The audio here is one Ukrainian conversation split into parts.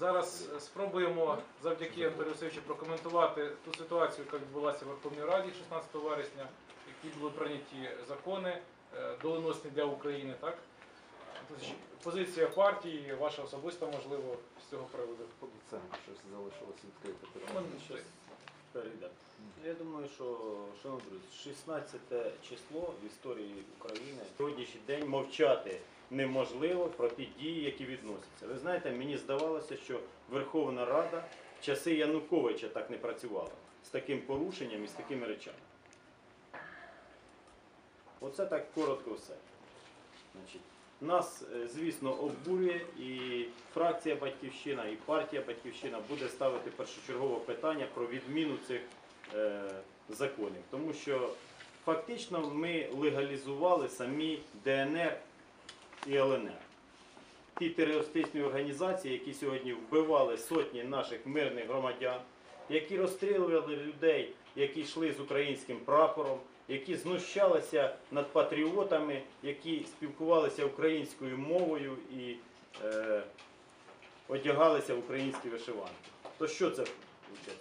Зараз е, спробуємо завдяки Анатолію Васильовичу прокоментувати ту ситуацію, яка відбулася в Верховній Раді 16 вересня, які були прийняті закони е, доленосні для України. Так? Позиція партії, ваша особиста, можливо, з цього приводу. Це щось залишилось відкрите Ну. Перейдемо. Я думаю, що, шановні друзі, 16 число в історії України сьогоднішній день мовчати неможливо про ті дії, які відносяться. Ви знаєте, мені здавалося, що Верховна Рада в часи Януковича так не працювала з таким порушенням і з такими речами. Оце так коротко все. Значить, нас, е, звісно, обурює і фракція Батьківщина, і партія Батьківщина буде ставити першочергове питання про відміну цих е, законів. Тому що фактично ми легалізували самі ДНР і ЛНР. Ті терористичні організації, які сьогодні вбивали сотні наших мирних громадян, які розстрілювали людей, які йшли з українським прапором, які знущалися над патріотами, які спілкувалися українською мовою і е, одягалися в українські вишиванки. То що це?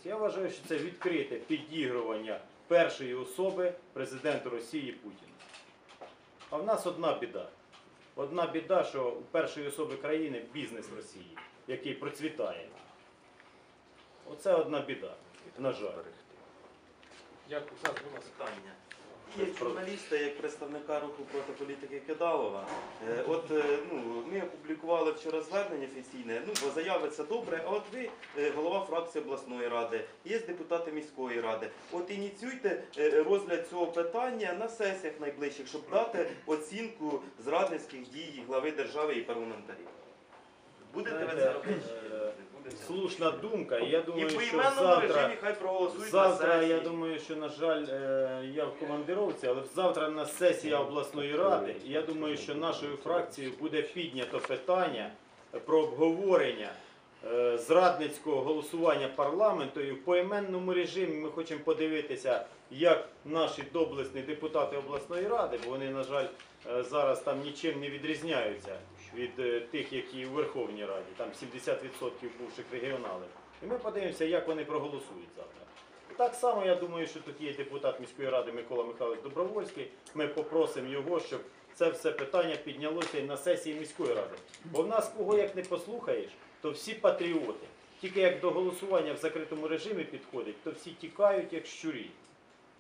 Я вважаю, що це відкрите підігрування першої особи президенту Росії Путіна. А в нас одна біда. Одна біда, що у першої особи країни бізнес Росії, який процвітає. Оце одна біда, на жаль. Дякую. Саш, будь ласка. питання. Як журналіста, як представника руху проти політики Кидалова, е, от е, ну, ми опублікували вчора звернення офіційне, ну, бо заяви це добре, а от ви е, голова фракції обласної ради, є депутати міської ради. От ініціюйте розгляд цього питання на сесіях найближчих, щоб дати оцінку зрадницьких дій глави держави і парламентарів. Будете ви це робити? Слушна думка. і Я І думаю, в що поіменному завтра, режимі хай проголосують на завтра, сесії. я думаю, що, на жаль, е, я в командировці, але завтра на сесія обласної ради. І я думаю, що нашою фракцією буде піднято питання про обговорення зрадницького голосування парламенту. І в поіменному режимі ми хочемо подивитися, як наші доблесні депутати обласної ради, бо вони, на жаль, е, зараз там нічим не відрізняються від е, тих, які у Верховній Раді, там 70% бувших регіоналів. І ми подивимося, як вони проголосують завтра. Так само я думаю, що тут є депутат міської ради Микола Михайлович Добровольський. Ми попросимо його, щоб це все питання піднялося і на сесії міської ради. Бо в нас кого як не послухаєш, то всі патріоти. Тільки як до голосування в закритому режимі підходить, то всі тікають як щурі.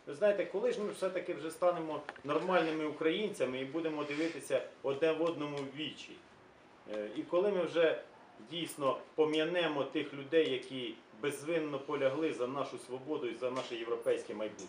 Ви знаєте, коли ж ми все-таки вже станемо нормальними українцями і будемо дивитися одне в одному в вічі. Е, І коли ми вже дійсно пом'янемо тих людей, які безвинно полягли за нашу свободу і за наше європейське майбутнє.